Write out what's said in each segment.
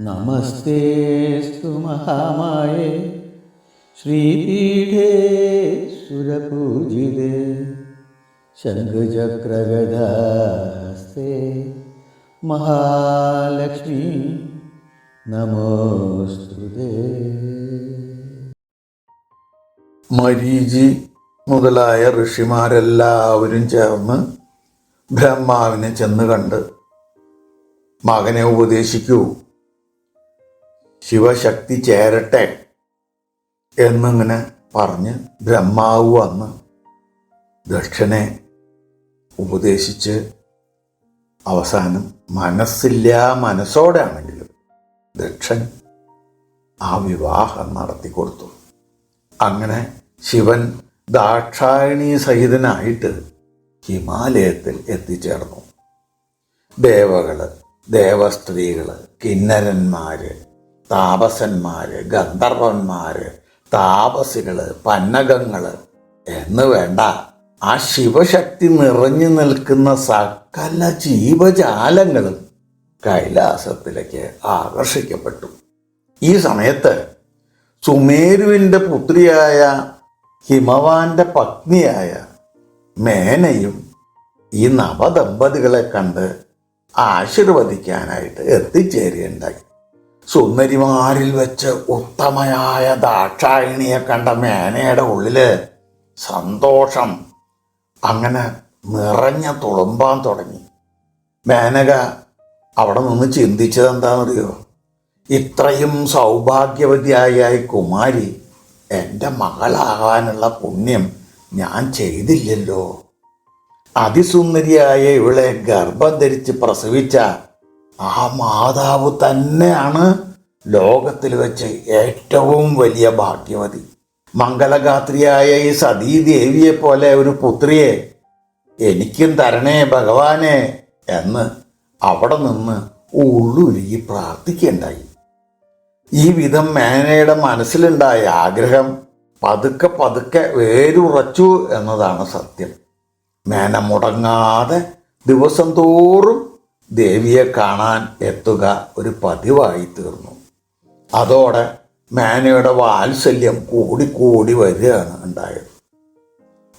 നമസ്തേസ്തു മഹാമായേ. ശ്രീപീഠേ സുരപൂജിതേ. ശംഖുചക്രഗദാസ്തേ. മഹാലക്ഷ്മി നമോസ്തുതേ. മരീചി മുതലായ ഋഷിമാരെല്ലാവരും ചേർന്ന് ബ്രഹ്മാവിനെ ചെന്ന് കണ്ട് മകനെ ഉപദേശിക്കൂ. ശിവശക്തി ചേരട്ടെ എന്നിങ്ങനെ പറഞ്ഞ് ബ്രഹ്മാവ് വന്ന് ദക്ഷനെ ഉപദേശിച്ച് അവസാനം മനസ്സില്ല മനസ്സോടെ ആണെങ്കിലും ദക്ഷൻ ആ വിവാഹം നടത്തി കൊടുത്തു. അങ്ങനെ ശിവൻ ദാക്ഷായണി സഹിതനായിട്ട് ഹിമാലയത്തിൽ എത്തിച്ചേർന്നു. ദേവകൾ ദേവസ്ത്രീകൾ കിന്നരന്മാര് താപസന്മാര് ഗന്ധർവന്മാര് താപസികൾ പന്നകങ്ങൾ എന്ന് വേണ്ട. ആ ശിവശക്തി നിറഞ്ഞു നിൽക്കുന്ന സകല ജീവജാലങ്ങളും കൈലാസത്തിലേക്ക് ആകർഷിക്കപ്പെട്ടു. ഈ സമയത്ത് സുമേരുവിന്റെ പുത്രിയായ ഹിമവാന്റെ പത്നിയായ മേനയും ഈ നവദമ്പതികളെ കണ്ട് ആശീർവദിക്കാനായിട്ട് എത്തിച്ചേരുകയുണ്ടായി. സുന്ദരിമാരിൽ വെച്ച് ഉത്തമയായ ദാക്ഷായണിയെ കണ്ട മേനയുടെ ഉള്ളിൽ സന്തോഷം. അങ്ങനെ നിറഞ്ഞ തുളുമ്പാൻ തുടങ്ങി. മേനക അവിടെ നിന്ന് ചിന്തിച്ചത് എന്താണെന്നറിയോ? ഇത്രയും സൗഭാഗ്യവതിയായ കുമാരി എന്റെ മകളാകാനുള്ള പുണ്യം ഞാൻ ചെയ്തില്ലല്ലോ. അതിസുന്ദരിയായ ഇവളെ ഗർഭം ധരിച്ച് പ്രസവിച്ച ആ മാതാവ് തന്നെയാണ് ലോകത്തിൽ വെച്ച് ഏറ്റവും വലിയ ഭാഗ്യവതി. മംഗളഗാത്രിയായ ഈ സതീദേവിയെ പോലെ ഒരു പുത്രിയെ എനിക്കും തരണേ ഭഗവാനെ എന്ന് അവിടെ നിന്ന് ഉള്ളുരുകി പ്രാർത്ഥിക്കുകയുണ്ടായി. ഈ വിധം മേനയുടെ മനസ്സിലുണ്ടായ ആഗ്രഹം പതുക്കെ പതുക്കെ വേരുറച്ചു എന്നതാണ് സത്യം. മേന മുടങ്ങാതെ ദിവസം തോറും ദേവിയെ കാണാൻ എത്തുക ഒരു പതിവായി തീർന്നു. അതോടെ മേനയുടെ വാത്സല്യം കൂടിക്കൂടി വരികയാണ് ഉണ്ടായത്.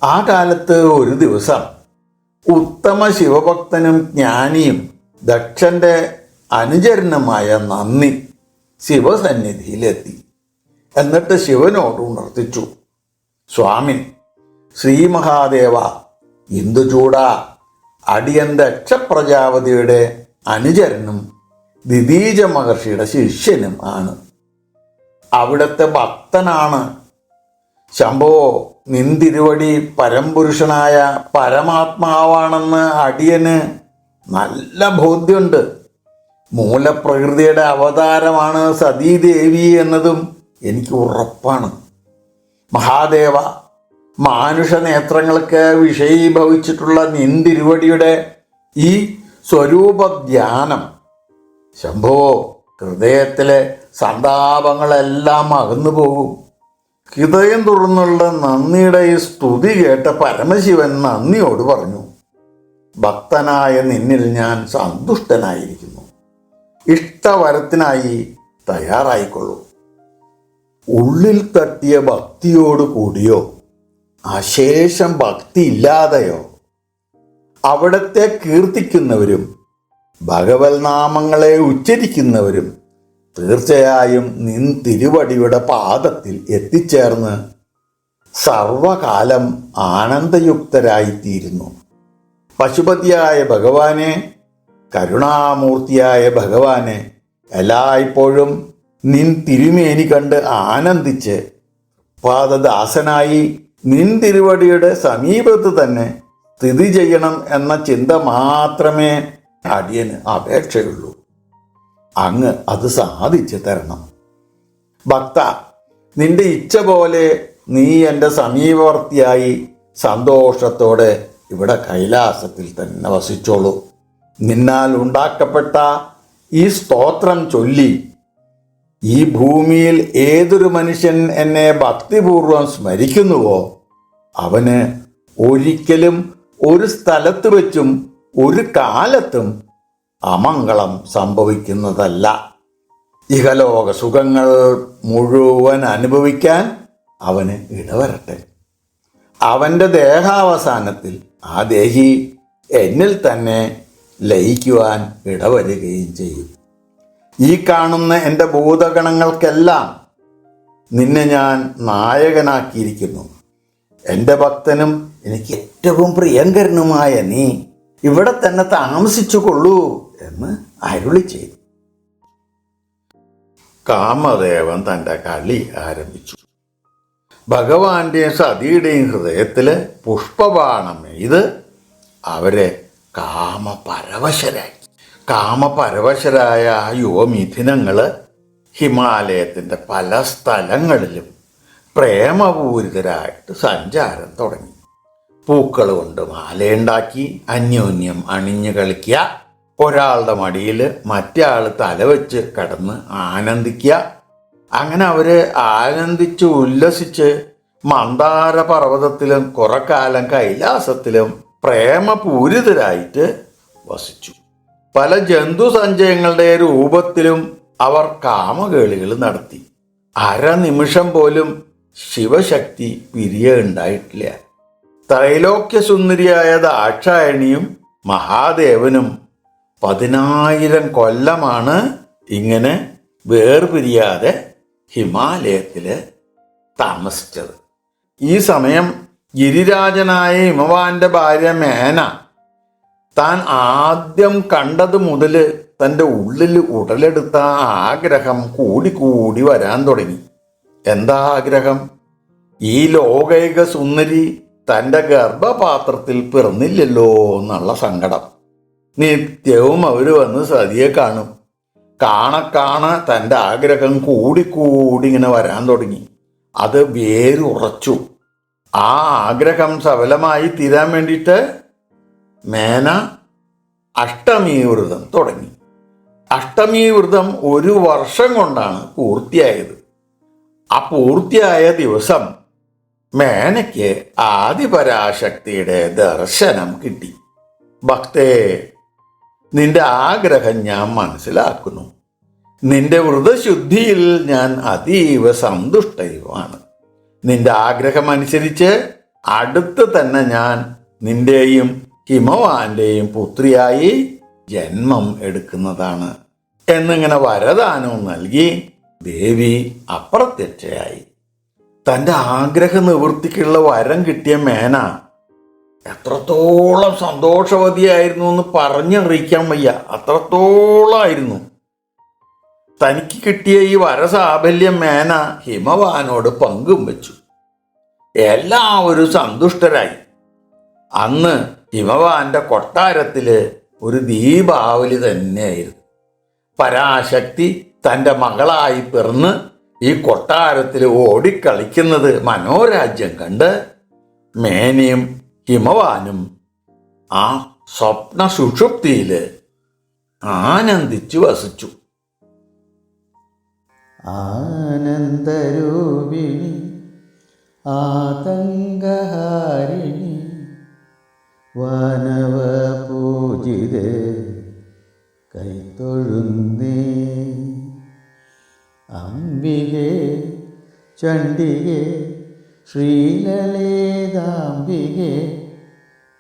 ആ കാലത്ത് ഒരു ദിവസം ഉത്തമ ശിവഭക്തനും ജ്ഞാനിയും ദക്ഷന്റെ അനുചരനുമായ നന്ദി ശിവസന്നിധിയിലെത്തി. എന്നിട്ട് ശിവനോട് ഉണർത്തിച്ചു. സ്വാമി ശ്രീ മഹാദേവ ഇന്ദുചൂട അടിയൻ അക്ഷപ്രജാപതിയുടെ അനുചരനും ദിദീജ മഹർഷിയുടെ ശിഷ്യനും ആണ്. അവിടുത്തെ ഭക്തനാണ്. ശംഭോ നിന്തിരുവടി പരംപുരുഷനായ പരമാത്മാവാണെന്ന് അടിയന് നല്ല ബോധ്യമുണ്ട്. മൂലപ്രകൃതിയുടെ അവതാരമാണ് സതീദേവി എന്നതും എനിക്ക് ഉറപ്പാണ്. മഹാദേവ മാനുഷ നേത്രങ്ങൾക്ക് വിഷയീഭവിച്ചിട്ടുള്ള നിന്തിരുവടിയുടെ ഈ സ്വരൂപ ധ്യാനം ശംഭോ ഹൃദയത്തിലെ സന്താപങ്ങളെല്ലാം അകന്നു പോകും. ഹൃദയം തുറന്നുള്ള നന്ദിയുടെ ഈ സ്തുതി കേട്ട പരമശിവൻ നന്ദിയോട് പറഞ്ഞു ഭക്തനായ നിന്നിൽ ഞാൻ സന്തുഷ്ടനായിരിക്കുന്നു. ഇഷ്ടവരത്തിനായി തയ്യാറായിക്കൊള്ളൂ. ഉള്ളിൽ തട്ടിയ ഭക്തിയോട് കൂടിയോ അശേഷം ഭക്തി ഇല്ലാതെയോ അവിടത്തെ കീർത്തിക്കുന്നവരും ഭഗവത് നാമങ്ങളെ ഉച്ചരിക്കുന്നവരും തീർച്ചയായും നിൻ തിരുവടിയുടെ പാദത്തിൽ എത്തിച്ചേർന്ന് സർവകാലം ആനന്ദയുക്തരായിത്തീരുന്നു. പശുപതിയായ ഭഗവാനെ കരുണാമൂർത്തിയായ ഭഗവാനെ എല്ലായ്പ്പോഴും നിൻ തിരുമേനി കണ്ട് ആനന്ദിച്ച് പാദദാസനായി നിൻ തിരുവടിയുടെ സമീപത്ത് തന്നെ സ്ഥിതി ചെയ്യണം എന്ന ചിന്ത മാത്രമേ അടിയന് അപേക്ഷയുള്ളൂ. അങ്ങ് അത് സാധിച്ചു തരണം. ഭക്ത നിന്റെ ഇച്ഛ പോലെ നീ എന്റെ സമീപവർത്തിയായി സന്തോഷത്തോടെ ഇവിടെ കൈലാസത്തിൽ തന്നെ വസിച്ചോളൂ. നിന്നാൽ ഉണ്ടാക്കപ്പെട്ട ഈ സ്തോത്രം ചൊല്ലി ഈ ഭൂമിയിൽ ഏതൊരു മനുഷ്യൻ എന്നെ ഭക്തിപൂർവം സ്മരിക്കുന്നുവോ അവന് ഒരിക്കലും ഒരു സ്ഥലത്ത് വെച്ചും ഒരു കാലത്തും അമംഗളം സംഭവിക്കുന്നതല്ല. ഇഹലോക സുഖങ്ങൾ മുഴുവൻ അനുഭവിക്കാൻ അവന് ഇടവരട്ടെ. അവന്റെ ദേഹാവസാനത്തിൽ ആ ദേഹി എന്നിൽ തന്നെ ലയിക്കുവാൻ ഇടവരുകയും ചെയ്യും. ഈ കാണുന്ന എന്റെ ഭൂതഗണങ്ങൾക്കെല്ലാം നിന്നെ ഞാൻ നായകനാക്കിയിരിക്കുന്നു. എന്റെ ഭക്തനും എനിക്ക് ഏറ്റവും പ്രിയങ്കരനുമായ നീ ഇവിടെ തന്നെ താമസിച്ചു കൊള്ളൂ എന്ന് അരുളി ചെയ്തു. കാമദേവൻ തന്റെ കളി ആരംഭിച്ചു. ഭഗവാന്റെയും സതിയുടെയും ഹൃദയത്തിൽ പുഷ്പബാണം ഇത് അവരെ കാമപരവശരായി കാമപരവശരായ ആ യുവമിഥുനങ്ങൾ ഹിമാലയത്തിന്റെ പല സ്ഥലങ്ങളിലും പ്രേമപൂരിതരായിട്ട് സഞ്ചാരം തുടങ്ങി. പൂക്കൾ കൊണ്ട് മാലയുണ്ടാക്കി അന്യോന്യം അണിഞ്ഞു കളിക്കുക ഒരാളുടെ മടിയിൽ മറ്റേ തലവെച്ച് കിടന്ന് ആനന്ദിക്കുക. അങ്ങനെ അവർ ആനന്ദിച്ച് ഉല്ലസിച്ച് മന്ദാര പർവതത്തിലും കുറെ കാലം കൈലാസത്തിലും പ്രേമപൂരിതരായിട്ട് വസിച്ചു. പല ജന്തു സഞ്ചയങ്ങളുടെ രൂപത്തിലും അവർ കാമകേളികൾ നടത്തി. അരനിമിഷം പോലും ശിവശക്തി പിരിയുണ്ടായിട്ടില്ല ത്രൈലോക്യ സുന്ദരിയായ ദാക്ഷായണിയും മഹാദേവനും പതിനായിരം കൊല്ലമാണ് ഇങ്ങനെ വേർപിരിയാതെ ഹിമാലയത്തിൽ താമസിച്ചത്. ഈ സമയം ഗിരിരാജനായ ഹിമവാന്റെ ഭാര്യ മേന താൻ ആദ്യം കണ്ടത് മുതൽ തന്റെ ഉള്ളിൽ ഉടലെടുത്ത ആഗ്രഹം കൂടിക്കൂടി വരാൻ തുടങ്ങി. എന്താ ആഗ്രഹം? ഈ ലോകൈക സുന്ദരി തന്റെ ഗർഭപാത്രത്തിൽ പിറന്നില്ലല്ലോ എന്നുള്ള സങ്കടം. നിത്യവും അവർ വന്ന് സതിയെ കാണും. കാണ കാണ തന്റെ ആഗ്രഹം കൂടിക്കൂടി ഇങ്ങനെ വരാൻ തുടങ്ങി. അത് വേരുറച്ചു. ആ ആഗ്രഹം സഫലമായി തീരാൻ വേണ്ടിയിട്ട് മേന അഷ്ടമി വ്രതം തുടങ്ങി. അഷ്ടമി വ്രതം ഒരു വർഷം കൊണ്ടാണ് പൂർത്തിയായത്. ആ പൂർത്തിയായ ദിവസം മേനയ്ക്ക് ആദിപരാശക്തിയുടെ ദർശനം കിട്ടി. ഭക്തേ നിന്റെ ആഗ്രഹം ഞാൻ മനസ്സിലാക്കുന്നു. നിന്റെ വ്രതശുദ്ധിയിൽ ഞാൻ അതീവ സന്തുഷ്ടയുമാണ്. നിന്റെ ആഗ്രഹം അനുസരിച്ച് അടുത്ത് തന്നെ ഞാൻ നിന്റെയും ഹിമവാന്റെയും പുത്രിയായി ജന്മം എടുക്കുന്നതാണ്. എന്നിങ്ങനെ വരദാനവും നൽകി ദേവി അപ്രത്യക്ഷയായി. തന്റെ ആഗ്രഹ നിവൃത്തിക്കുള്ള വരം കിട്ടിയ മേന എത്രത്തോളം സന്തോഷവതിയായിരുന്നു എന്ന് പറഞ്ഞറിയിക്കാൻ വയ്യ. അത്രത്തോളമായിരുന്നു തനിക്ക് കിട്ടിയ ഈ വരസാഫല്യം മേന ഹിമവാനോട് പങ്കും വെച്ചു. എല്ലാവരും സന്തുഷ്ടരായി. അന്ന് ഹിമവാന്റെ കൊട്ടാരത്തിൽ ഒരു ദീപാവലി തന്നെയായിരുന്നു. പരാശക്തി തന്റെ മകളായി പിറന്ന് ഈ കൊട്ടാരത്തിൽ ഓടിക്കളിക്കുന്നത് മനോരാജ്യം കണ്ട് മേനയും ഹിമവാനും ആ സ്വപ്ന സുഷുപ്തിയിൽ ആനന്ദിച്ചു വസിച്ചു. ആനന്ദരൂപിണി ആതങ്കഹാരിണി വാനവപൂജിത കൈത്തൊഴുന്നേ അംബികെ ചണ്ഡികേ ശ്രീലളിതാംബികെ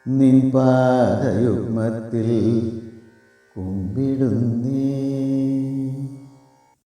നിൻ പാദയുഗ്മത്തിൽ കുമ്പിടുന്നേ.